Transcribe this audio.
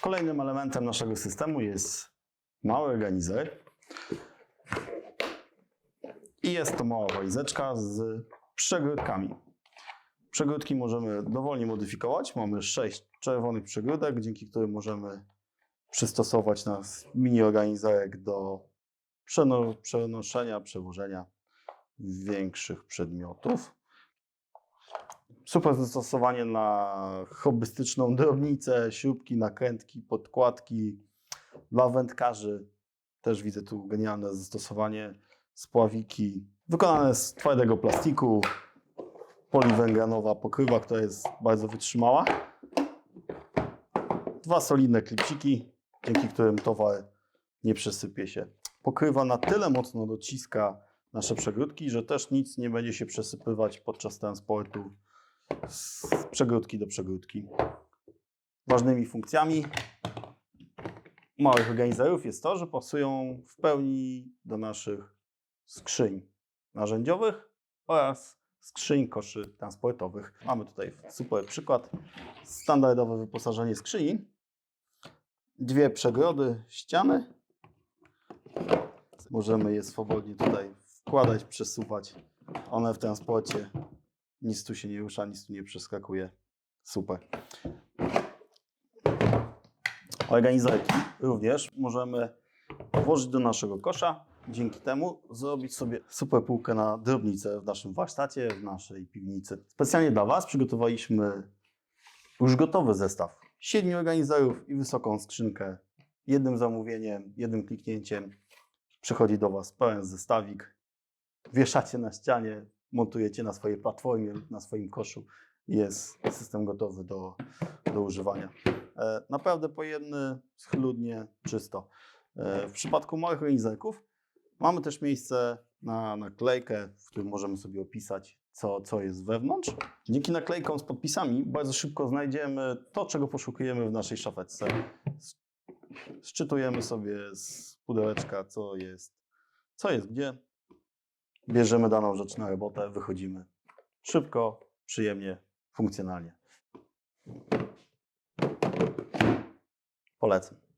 Kolejnym elementem naszego systemu jest mały organizer. I jest to mała walizeczka z przegródkami. Przegródki możemy dowolnie modyfikować. Mamy sześć czerwonych przegródek, dzięki którym możemy przystosować nasz mini organizerek do przeno- przenoszenia, przewożenia większych przedmiotów. Super zastosowanie na hobbystyczną drobnicę, śrubki, nakrętki, podkładki. Dla wędkarzy też widzę tu genialne zastosowanie. Spławiki wykonane z twardego plastiku. Poliwęglanowa pokrywa, która jest bardzo wytrzymała. Dwa solidne klipsiki, dzięki którym towar nie przesypie się. Pokrywa na tyle mocno dociska nasze przegródki, że też nic nie będzie się przesypywać podczas transportu z przegródki do przegródki. Ważnymi funkcjami małych organizerów jest to, że pasują w pełni do naszych skrzyń narzędziowych oraz skrzyń koszy transportowych. Mamy tutaj super przykład. Standardowe wyposażenie skrzyni. Dwie przegrody ściany. Możemy je swobodnie tutaj wkładać, przesuwać. One w transporcie nic tu się nie rusza, nic tu nie przeskakuje. Super. Organizerki również możemy włożyć do naszego kosza. Dzięki temu zrobić sobie super półkę na drobnicę w naszym warsztacie, w naszej piwnicy. Specjalnie dla Was przygotowaliśmy już gotowy zestaw siedmiu organizerów i wysoką skrzynkę. Jednym zamówieniem, jednym kliknięciem przychodzi do Was pełen zestawik. Wieszacie na ścianie, montujecie na swojej platformie na swoim koszu. Jest system gotowy do, do używania. E, Naprawdę pojemny, schludnie, czysto. E, W przypadku małych organizerków mamy też miejsce na naklejkę, w którym możemy sobie opisać, co, co jest wewnątrz. Dzięki naklejkom z podpisami bardzo szybko znajdziemy to, czego poszukujemy w naszej szafeczce. Szczytujemy sobie z pudełeczka, co jest, co jest gdzie. Bierzemy daną rzecz na robotę, wychodzimy. Szybko, przyjemnie, funkcjonalnie. Polecam.